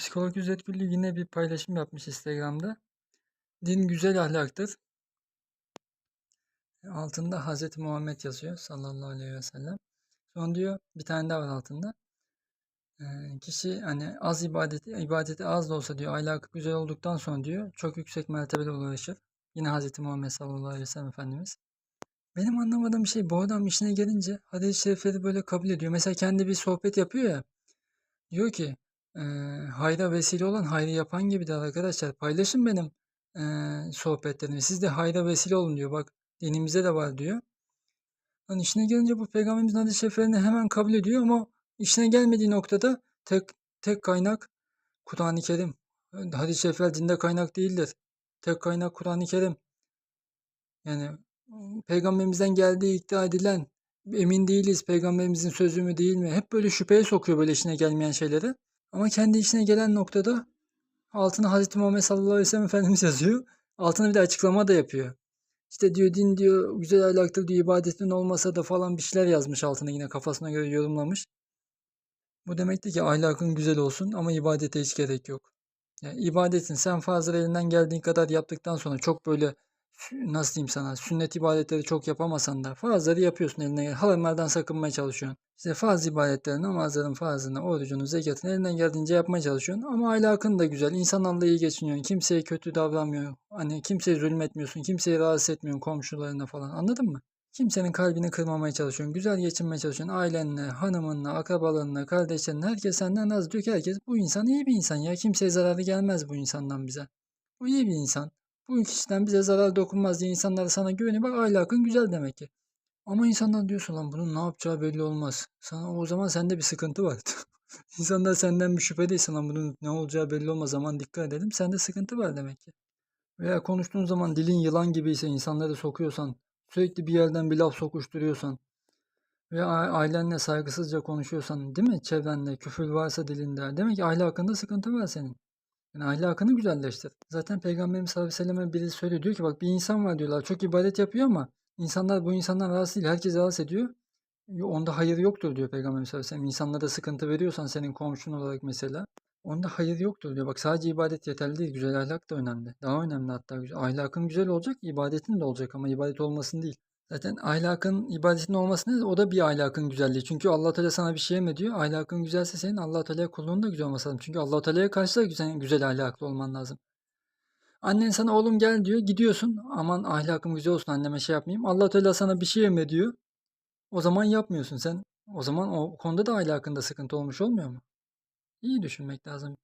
Psikolog İzzet Güllü yine bir paylaşım yapmış Instagram'da. Din güzel ahlaktır. Altında Hazreti Muhammed yazıyor sallallahu aleyhi ve sellem. Sonra diyor bir tane daha var altında. Ee, kişi hani az ibadeti, ibadeti az da olsa diyor ahlakı güzel olduktan sonra diyor çok yüksek mertebelere ulaşır. Yine Hazreti Muhammed sallallahu aleyhi ve sellem Efendimiz. Benim anlamadığım şey bu adam işine gelince hadis-i şerifleri böyle kabul ediyor. Mesela kendi bir sohbet yapıyor ya. Diyor ki e, hayra vesile olan hayrı yapan gibidir arkadaşlar. Paylaşın benim e, sohbetlerimi. Siz de hayra vesile olun diyor. Bak dinimize de var diyor. Hani işine gelince bu peygamberimizin hadis-i şeriflerini hemen kabul ediyor ama işine gelmediği noktada tek tek kaynak Kur'an-ı Kerim. Hadis-i şerifler dinde kaynak değildir. Tek kaynak Kur'an-ı Kerim. Yani peygamberimizden geldiği iddia edilen emin değiliz peygamberimizin sözü mü değil mi? Hep böyle şüpheye sokuyor böyle işine gelmeyen şeyleri. Ama kendi işine gelen noktada altına Hazreti Muhammed sallallahu aleyhi ve sellem Efendimiz yazıyor. Altına bir de açıklama da yapıyor. İşte diyor din diyor güzel ahlaktır diyor ibadetin olmasa da falan bir şeyler yazmış altına yine kafasına göre yorumlamış. Bu demektir ki ahlakın güzel olsun ama ibadete hiç gerek yok. Yani ibadetin sen fazla elinden geldiğin kadar yaptıktan sonra çok böyle nasıl diyeyim sana sünnet ibadetleri çok yapamasan da farzları yapıyorsun eline gel. Haramlardan sakınmaya çalışıyorsun. İşte farz ibadetleri, namazların farzını, orucunu, zekatını elinden geldiğince yapmaya çalışıyorsun. Ama ahlakın da güzel. İnsanlarla iyi geçiniyorsun. Kimseye kötü davranmıyor. Hani kimseye zulmetmiyorsun. Kimseyi rahatsız etmiyorsun komşularına falan. Anladın mı? Kimsenin kalbini kırmamaya çalışıyorsun. Güzel geçinmeye çalışıyorsun. Ailenle, hanımınla, akrabalarınla, kardeşlerinle. Herkes senden razı diyor ki herkes bu insan iyi bir insan ya. Kimseye zararı gelmez bu insandan bize. Bu iyi bir insan. Bu kişiden bize zarar dokunmaz diye insanlar sana güveniyor. Bak ahlakın güzel demek ki. Ama insanlar diyorsun lan bunun ne yapacağı belli olmaz. Sana o zaman sende bir sıkıntı var. İnsanlar senden bir şüphedeyse lan bunun ne olacağı belli olmaz zaman dikkat edelim. Sende sıkıntı var demek ki. Veya konuştuğun zaman dilin yılan gibiyse insanları sokuyorsan, sürekli bir yerden bir laf sokuşturuyorsan ve ailenle saygısızca konuşuyorsan değil mi? Çevrenle küfür varsa dilinde. Demek ki ahlakında sıkıntı var senin. Yani ahlakını güzelleştir. Zaten Peygamberimiz sallallahu aleyhi ve sellem'e biri söylüyor. Diyor ki bak bir insan var diyorlar. Çok ibadet yapıyor ama insanlar bu insandan rahatsız değil. Herkes rahatsız ediyor. Onda hayır yoktur diyor Peygamberimiz sallallahu aleyhi ve sellem. İnsanlara sıkıntı veriyorsan senin komşun olarak mesela. Onda hayır yoktur diyor. Bak sadece ibadet yeterli değil. Güzel ahlak da önemli. Daha önemli hatta. Ahlakın güzel olacak, ibadetin de olacak ama ibadet olmasın değil. Zaten ahlakın ibadetin olması ne? O da bir ahlakın güzelliği. Çünkü Allah Teala sana bir şey emrediyor. Ahlakın güzelse senin Allah Teala'ya kulluğun da güzel olması lazım. Çünkü Allah Teala'ya karşı da güzel, güzel ahlaklı olman lazım. Annen sana oğlum gel diyor. Gidiyorsun. Aman ahlakım güzel olsun anneme şey yapmayayım. Allah Teala sana bir şey emrediyor. O zaman yapmıyorsun sen. O zaman o konuda da ahlakında sıkıntı olmuş olmuyor mu? İyi düşünmek lazım.